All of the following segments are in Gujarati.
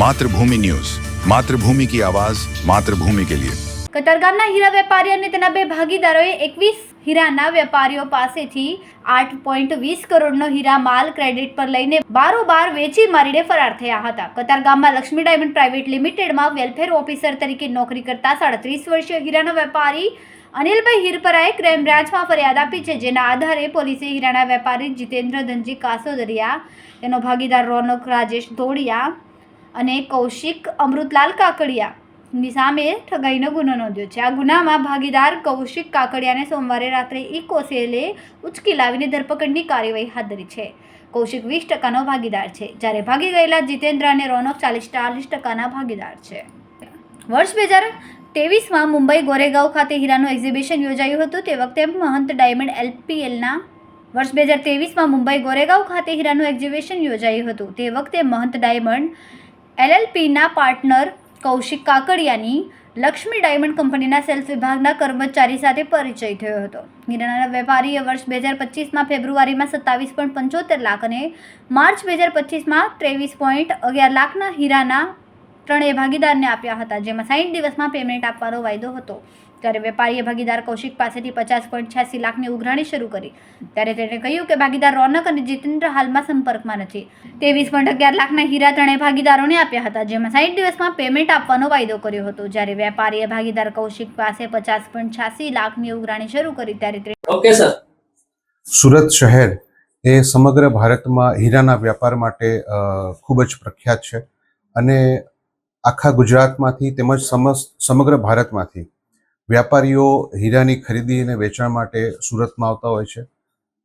માતૃભૂમિ ન્યૂઝ. માતૃભૂમિ કી આવાઝ માતૃભૂમિ કે લિયે. કતારગામના હીરા વેપારી અને તેના બે ભાગીદારોએ એકવીસ હીરાના વેપારીઓ પાસેથી આઠ પોઈન્ટ વીસ કરોડનો હીરા માલ ક્રેડિટ પર લઈને બારોબાર વેચી મારીને ફરાર થયા હતા. કતારગામમાં લક્ષ્મી ડાયમંડ પ્રાઇવેટ લિમિટેડમાં વેલફેર ઓફિસર તરીકે નોકરી કરતા સાડત્રીસ વર્ષીય હીરાના વેપારી અનિલભાઈ હીરપરાએ ક્રાઇમ ક્રાઇમબ્રાન્ચમાં ફરિયાદ આપી છે. જેના આધારે પોલીસે હીરાના વેપારી જીતેન્દ્ર ધનજી કાસોદરિયા, તેનો ભાગીદાર રોનક રાજેશ ધોળિયા અને કૌશિક અમૃતલાલ કાકડિયા. ની સામે ઠગાઈનો ગુનો નોંધ્યો છે. આ ગુનામાં ભાગીદાર કૌશિક કાકડિયાને સોમવારે રાત્રે ઇકો સેલે ઉચકી લાવીને ધરપકડની કાર્યવાહી હાથ ધરી છે. કૌશિક વીસ ટકાનો ભાગીદાર છે. જ્યારે ભાગી ગયેલા જીતેન્દ્ર અને રોનક ચાલીસ ચાલીસ ટકાના ભાગીદાર છે. વર્ષ બે હજાર ત્રેવીસમાં મુંબઈ ગોરેગાંવ ખાતે હીરાનું એક્ઝિબિશન યોજાયું હતું. તે વખતે મહંત ડાયમંડ એલપીએલના વર્ષ બે હજાર ત્રેવીસમાં મુંબઈ ગોરેગાંવ ખાતે હીરાનું એક્ઝિબિશન યોજાયું હતું. તે વખતે મહંત ડાયમંડ એલએલપીના પાર્ટનર કૌશિક કાકડિયાની લક્ષ્મી ડાયમંડ કંપનીના સેલ્સ વિભાગના કર્મચારી સાથે પરિચય થયો હતો. હીરાના વેપારીએ વર્ષ બે હજાર પચીસમાં ફેબ્રુઆરીમાં સત્તાવીસ પોઈન્ટ પંચોતેર લાખ અને માર્ચ બે હજાર પચીસમાં ત્રેવીસ પોઈન્ટ અગિયાર લાખના હીરાના ત્રણેય ભાગીદારને આપ્યા હતા, જેમાં સાઠ દિવસમાં પેમેન્ટ આપવાનો વાયદો હતો. ત્યારે વેપારીએ ભાગીદાર કૌશિક પાસેથી પચાસ પોઈન્ટ છ્યાસી લાખની ઉઘરાણી શરૂ કરી. ત્યારે તેણે કહ્યું કે ભાગીદાર રોનક અને જીતેન્દ્ર હાલમાં સંપર્કમાં નથી. ત્રેવીસ પોઈન્ટ અગિયાર લાખના હીરા ત્રણે ભાગીદારોને આપ્યા હતા જેમાં સાઠ દિવસમાં પેમેન્ટ આપવાનો વાયદો કર્યો હતો. જ્યારે વેપારીએ ભાગીદાર કૌશિક પાસે પચાસ પોઈન્ટ છ્યાસી લાખની ઉઘરાણી શરૂ કરી ત્યારે તે ઓકે સર સુરત શહેર એ સમગ્ર ભારતમાં હીરાના વ્યાપાર માટે ખૂબ જ પ્રખ્યાત છે. અને આખા ગુજરાતમાંથી તેમજ સમગ્ર ભારતમાંથી વ્યાપારીઓ હીરાની ખરીદી અને વેચાણ માટે સુરતમાં આવતા હોય છે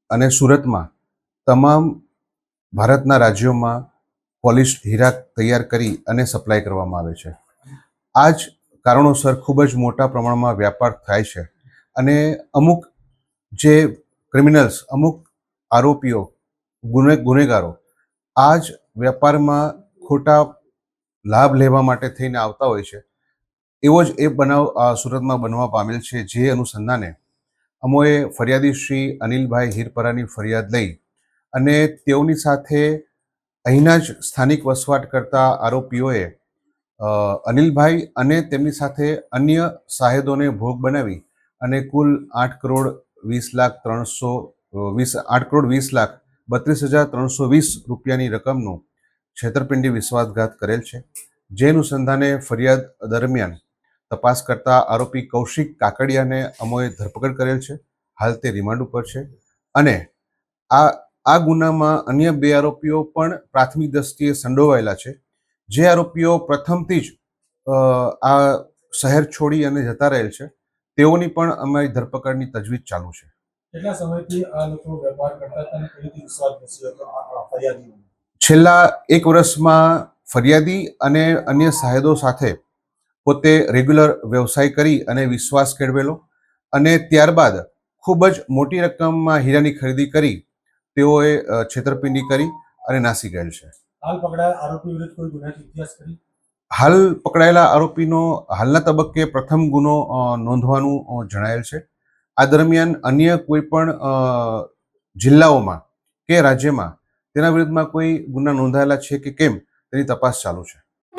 અને સુરતમાં તમામ ભારતના રાજ્યોમાં પોલિશ હીરા તૈયાર કરી અને સપ્લાય કરવામાં આવે છે. આ જ કારણોસર ખૂબ જ મોટા પ્રમાણમાં વ્યાપાર થાય છે અને અમુક જે ક્રિમિનલ્સ, અમુક આરોપીઓ, ગુને, ગુનેગારો આ જ વેપારમાં ખોટા લાભ લેવા માટે થઈને આવતા હોય છે. એવો જ એ બનાવ સુરતમાં બનવા પામેલ છે જે અનુસંધાને અમોએ ફરિયાદી શ્રી અનિલભાઈ હીરપરાની ફરિયાદ લઈ અને તેઓની સાથે અહીંના જ સ્થાનિક વસવાટ કરતા આરોપીઓએ અનિલભાઈ અને તેમની સાથે અન્ય સાહેદોને ભોગ બનાવી અને કુલ આઠ કરોડ વીસ લાખ ત્રણસો વીસ, આઠ કરોડ વીસ લાખ બત્રીસ હજાર ત્રણસો વીસ રૂપિયાની રકમનું છેતરપિંડી વિશ્વાસઘાત કરેલ છે. જે અનુસંધાને ફરિયાદ દરમિયાન તપાસ કરતા આરોપી કૌશિક કાકડિયાને અમોએ ધરપકડ કરેલ છે. હાલ તે રિમાન્ડ ઉપર છે. અને આ આ ગુનામાં અન્ય બે આરોપીઓ પણ પ્રાથમિક દ્રષ્ટિએ સંડોવાયેલા છે. જે આરોપીઓ પ્રથમથી જ આ શહેર છોડી અને જતા રહેલ છે. તેઓની પણ અમારી ધરપકડની તજવીજ ચાલુ છે. કેટલા સમયથી આ લોકો વેપાર કરતા હતા અને કઈ વિશ્વાસ બેસ્યો હતો આ આ છેલ્લા એક વર્ષમાં ફરિયાદી અને અન્ય સાહેદો સાથે પોતે રેગ્યુલર વ્યવસાય કરી અને વિશ્વાસ કેળવેલો અને ત્યારબાદ ખૂબ જ મોટી રકમમાં હીરાની ખરીદી કરી તેઓએ છેતરપિંડી કરી અને નાસી ગયેલ છે. હાલ પકડાયેલ આરોપી વિરુદ્ધ કોઈ ગુનાહિત ઇતિહાસ કરી? હાલ પકડાયેલા આરોપીનો હાલના તબક્કે પ્રથમ ગુનો નોંધવાનું જણાયેલ છે. આ દરમિયાન અન્ય કોઈ પણ જિલ્લાઓમાં કે રાજ્યમાં તેના વિરુદ્ધમાં કોઈ ગુના નોંધાયેલા છે કે કેમ તેની તપાસ ચાલુ છે.